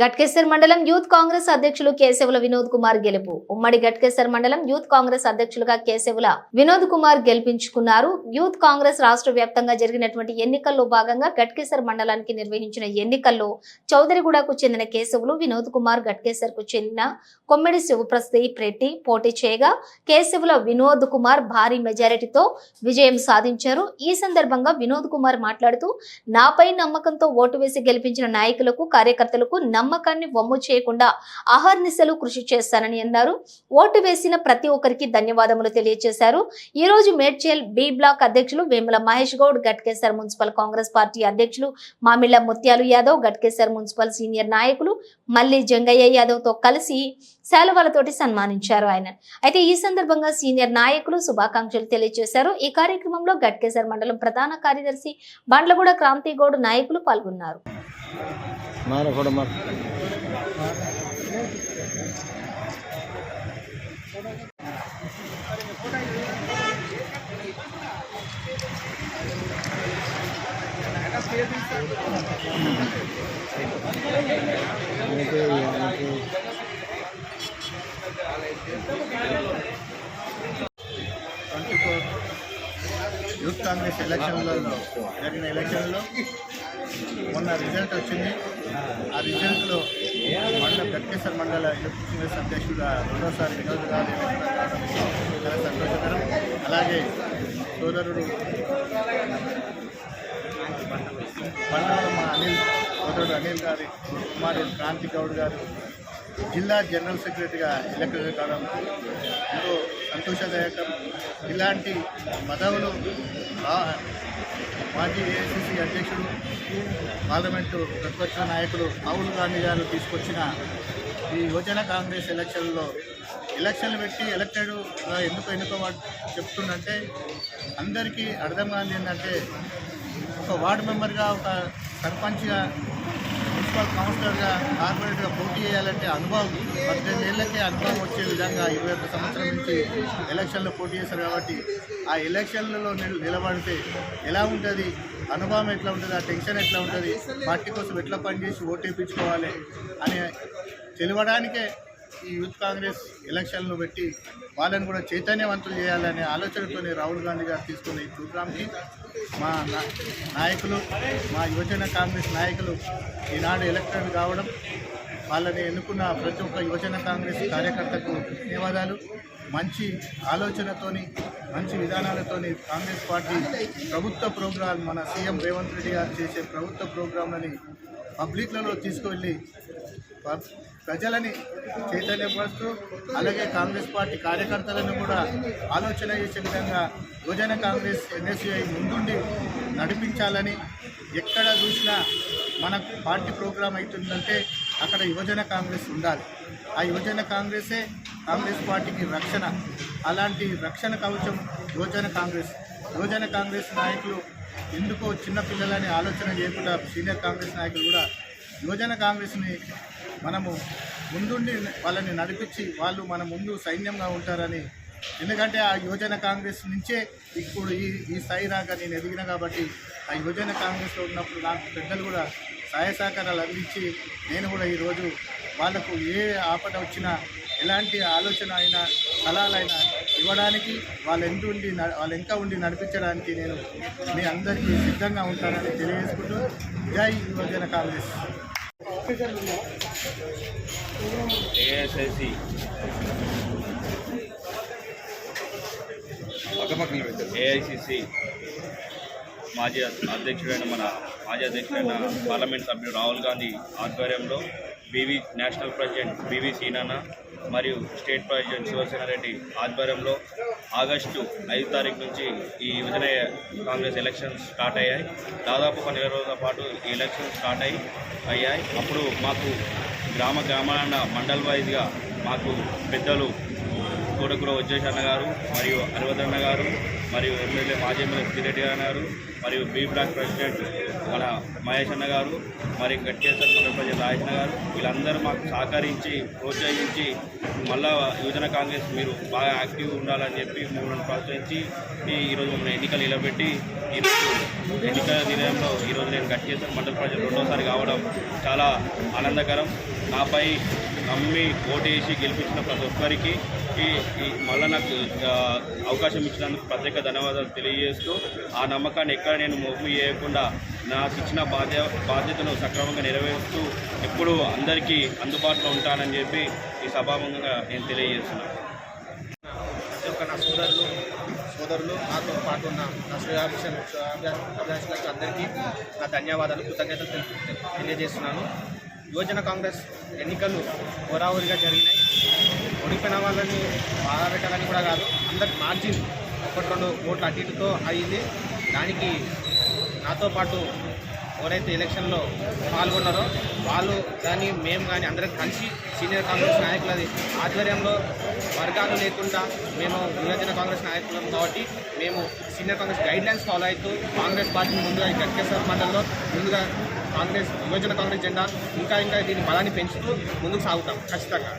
గట్కేసర్ మండలం యూత్ కాంగ్రెస్ అధ్యక్షులు కేశవుల వినోద్ కుమార్ గెలుపు. ఉమ్మడి గట్కేసర్ మండలం యూత్ కాంగ్రెస్ అధ్యక్షులుగా కేశవుల వినోద్ కుమార్ గెలిపించుకున్నారు. యూత్ కాంగ్రెస్ రాష్ట్ర వ్యాప్తంగా జరిగినటువంటి ఎన్నికల్లో భాగంగా గట్కేసర్ మండలానికి నిర్వహించిన ఎన్నికల్లో చౌదరిగూడకు చెందిన కేశవులు వినోద్ కుమార్ గట్కేసర్కు చెందిన కొమ్మిడి శివప్రదీప్ రెడ్డి పోటీ చేయగా కేశవుల వినోద్ కుమార్ భారీ మెజారిటీతో విజయం సాధించారు. ఈ సందర్భంగా వినోద్ కుమార్ మాట్లాడుతూ నాపై నమ్మకంతో ఓటు వేసి గెలిపించిన నాయకులకు కార్యకర్తలకు నమ్మకాన్ని వమ్ము చేయకుండా అహర్నిశలు కృషి చేస్తానని అన్నారు. ఓటు వేసిన ప్రతి ఒక్కరికి ధన్యవాదములు తెలియజేశారు ఈ రోజు మేడ్చేల్ బి బ్లాక్ అధ్యక్షులు వేముల మహేష్ గౌడ్ గట్కేసర్ మున్సిపల్ కాంగ్రెస్ పార్టీ అధ్యక్షులు మామిళ్ళ ముత్యాలు యాదవ్ గట్కేసర్ మున్సిపల్ సీనియర్ నాయకులు మల్లి జంగయ్య యాదవ్తో కలిసి శాలువాలతోటి సన్మానించారు ఆయన. అయితే ఈ సందర్భంగా సీనియర్ నాయకులు శుభాకాంక్షలు తెలియజేశారు ఈ కార్యక్రమంలో గట్కేసర్ మండలం ప్రధాన కార్యదర్శి బండ్లగూడ క్రాంతిగౌడ్ నాయకులు పాల్గొన్నారు. मारो फोटो मार ట్వంటీ ఫోర్ యూత్ కాంగ్రెస్ ఎలక్షన్లలో జరిగిన ఎలక్షన్లో మొన్న రిజల్ట్ వచ్చింది. ఆ రిజల్ట్లో మండల గట్కేశ్వర మండల యూత్ కాంగ్రెస్ రెండోసారి వినోద్ గారు చాలా సంతోషకరం. అలాగే సోదరుడు బండారు మా అనిల్ సోదరుడు అనిల్ గారి కుమారుడు క్రాంతి గౌడ్ గారు జిల్లా జనరల్ సెక్రటరీగా ఎలక్ట్ కావడం ఎంతో సంతోషదాయకం. ఇలాంటి పదవులు మాజీ ఏఐసిసి అధ్యక్షుడు పార్లమెంటు ప్రతిపక్ష నాయకులు రాహుల్ గాంధీ గారు తీసుకొచ్చిన ఈ యువజన కాంగ్రెస్ ఎలక్షన్లో ఎలక్షన్లు పెట్టి ఎలక్టెడ్ ఎందుకు ఎన్నుకోవాలి చెప్తుందంటే అందరికీ అర్థం కాని ఏంటంటే ఒక వార్డు మెంబర్గా ఒక సర్పంచ్గా మున్సిపల్ కౌన్సిలర్గా కార్పొరేట్గా పోటీ చేయాలంటే అనుభవం పద్దెనిమిది ఏళ్ళకే అనుభవం వచ్చే విధంగా ఇరవై ఒక్క సంవత్సరం నుంచి ఎలక్షన్లో పోటీ చేశారు కాబట్టి ఆ ఎలక్షన్లలో నిల్- నిలబడితే ఎలా ఉంటుంది? అనుభవం ఎట్లా ఉంటుంది? ఆ టెన్షన్ ఎట్లా ఉంటుంది? పార్టీ కోసం ఎట్లా పనిచేసి ఓటేపించుకోవాలి అని తెలియడానికే ఈ యూత్ కాంగ్రెస్ ఎలక్షన్లు పెట్టి వాళ్ళని కూడా చైతన్యవంతులు చేయాలనే ఆలోచనతోనే రాహుల్ గాంధీ గారు తీసుకున్న ఈ ప్రోగ్రామ్కి మా నా- నాయకులు మా యువజన కాంగ్రెస్ నాయకులు ఈనాడు ఎలక్టెడ్ కావడం వాళ్ళని ఎన్నుకున్న ప్రతి ఒక్క యువజన కాంగ్రెస్ కార్యకర్తకు ధన్యవాదాలు. మంచి ఆలోచనతోని మంచి విధానాలతోని కాంగ్రెస్ పార్టీ ప్రభుత్వ ప్రోగ్రాం మన సీఎం రేవంత్ రెడ్డి గారు చేసే ప్రభుత్వ ప్రోగ్రాంలని పబ్లిక్లలో తీసుకువెళ్ళి ప్రజలని చైతన్యపరుస్తూ అలాగే కాంగ్రెస్ పార్టీ కార్యకర్తలను కూడా ఆలోచన చేసే విధంగా యువజన కాంగ్రెస్ ఎన్ఎస్యుఐ ముందుండి నడిపించాలని ఎక్కడ చూసినా మన పార్టీ ప్రోగ్రాం అవుతుందంటే అక్కడ యువజన కాంగ్రెస్ ఉండాలి. ఆ యువజన కాంగ్రెసే కాంగ్రెస్ పార్టీకి రక్షణ. అలాంటి రక్షణ కవచం యువజన కాంగ్రెస్. యువజన కాంగ్రెస్ నాయకులు ఎందుకో చిన్న పిల్లలని ఆలోచన చేయకుండా సీనియర్ కాంగ్రెస్ నాయకులు కూడా యువజన కాంగ్రెస్ని మనము ముందుండి వాళ్ళని నడిపించి వాళ్ళు మన ముందు సైన్యంగా ఉంటారని. ఎందుకంటే ఆ యువజన కాంగ్రెస్ నుంచే ఇప్పుడు ఈ ఈ స్థాయి దాకా నేను ఎదిగిన కాబట్టి ఆ యువజన కాంగ్రెస్లో ఉన్నప్పుడు నాకు పెద్దలు కూడా సహాయ సహకారాలు అందించి నేను కూడా ఈరోజు వాళ్ళకు ఏ ఆపద వచ్చినా ఎలాంటి ఆలోచన అయినా సలహాలైనా ఇవ్వడానికి వాళ్ళు ఎంత ఉండి వాళ్ళు ఇంకా ఉండి నడిపించడానికి నేను మీ అందరికీ సిద్ధంగా ఉంటానని తెలియజేసుకుంటూ జై యువజన కాంగ్రెస్. ఏఎస్ఐసి. ఏఐసిసి. మాజీ అధ్యక్షుడైన మన మాజీ అధ్యక్షుడైన పార్లమెంట్ సభ్యుడు రాహుల్ గాంధీ ఆధ్వర్యంలో బీవీ నేషనల్ ప్రెసిడెంట్ బీవీ సీనాన మరియు స్టేట్ ప్రెసిడెంట్ శివసేన రెడ్డి ఆధ్వర్యంలో ఆగస్టు ఐదు తారీఖు నుంచి ఈ యువజన కాంగ్రెస్ ఎలక్షన్స్ స్టార్ట్ అయ్యాయి. దాదాపు ఒక నెల రోజుల పాటు ఈ ఎలక్షన్స్ స్టార్ట్ అయ్యి అయ్యాయి. అప్పుడు మాకు గ్రామ గ్రామాన మండల్ వైజ్గా మాకు పెద్దలు కోటకుర వచ్చేష్ అన్న గారు మరియు హరివద్ గారు మరియు ఎమ్మెల్యే మాజీ ఎమ్మెల్యే సిరెడ్డి గారు మరియు బీ బ్లాక్ ప్రెసిడెంట్ మన మహేష్ అన్న గారు మరి గట్టేశ్వర మండల ప్రజలు రాజేష్ అన్న గారు వీళ్ళందరూ మాకు సహకరించి ప్రోత్సహించి మళ్ళా యువజన కాంగ్రెస్ మీరు బాగా యాక్టివ్ ఉండాలని చెప్పి మిమ్మల్ని ప్రోత్సహించి ఈరోజు మమ్మల్ని ఎన్నికలు నిలబెట్టి ఈరోజు ఎన్నికల నిర్ణయంలో ఈరోజు నేను గట్టేశ్వర మండల ప్రజలు రెండోసారి కావడం చాలా ఆనందకరం. నాపై నమ్మి ఓటేసి గెలిపించిన ప్రతి ఒక్కరికి ఈ మళ్ళీ నాకు అవకాశం ఇచ్చినందుకు ప్రత్యేక ధన్యవాదాలు తెలియజేస్తూ ఆ నమ్మకాన్ని ఎక్కడ నేను మొగ్గు చేయకుండా నాకు ఇచ్చిన బాధ్య బాధ్యతను సక్రమంగా నెరవేరుస్తూ ఎప్పుడు అందరికీ అందుబాటులో ఉంటానని చెప్పి ఈ సభాముఖంగా నేను తెలియజేస్తున్నాను. నా సోదరులు సోదరులు నాతో పాటు ఉన్న నా శ్రేయాభిష అభిలాషులకు అందరికీ నా ధన్యవాదాలు కృతజ్ఞతలు తెలియజేస్తున్నాను. యువజన కాంగ్రెస్ ఎన్నికలు హోరాహోరిగా జరిగినాయి. ఓడిపోయిన వాళ్ళని బాధ పెట్టాలని కూడా కాదు అందరికి మార్జిన్ ఒకటి రెండు ఓట్ల అటు ఇటుతో అయింది. దానికి నాతో పాటు ఎవరైతే ఎలక్షన్లో పాల్గొన్నారో వాళ్ళు కానీ మేము కానీ అందరం కలిసి సీనియర్ కాంగ్రెస్ నాయకులది ఆధ్వర్యంలో వర్గాలు లేకుండా మేము యువజన కాంగ్రెస్ నాయకులం కాబట్టి మేము సీనియర్ కాంగ్రెస్ గైడ్లైన్స్ ఫాలో అవుతూ కాంగ్రెస్ పార్టీని ముందుగా ఈ గట్కేశ్వర మండలంలో ముందుగా కాంగ్రెస్ యువజన కాంగ్రెస్ జెండా ఇంకా ఇంకా దీని బలాన్ని పెంచుతూ ముందుకు సాగుతాం. ఖచ్చితంగా.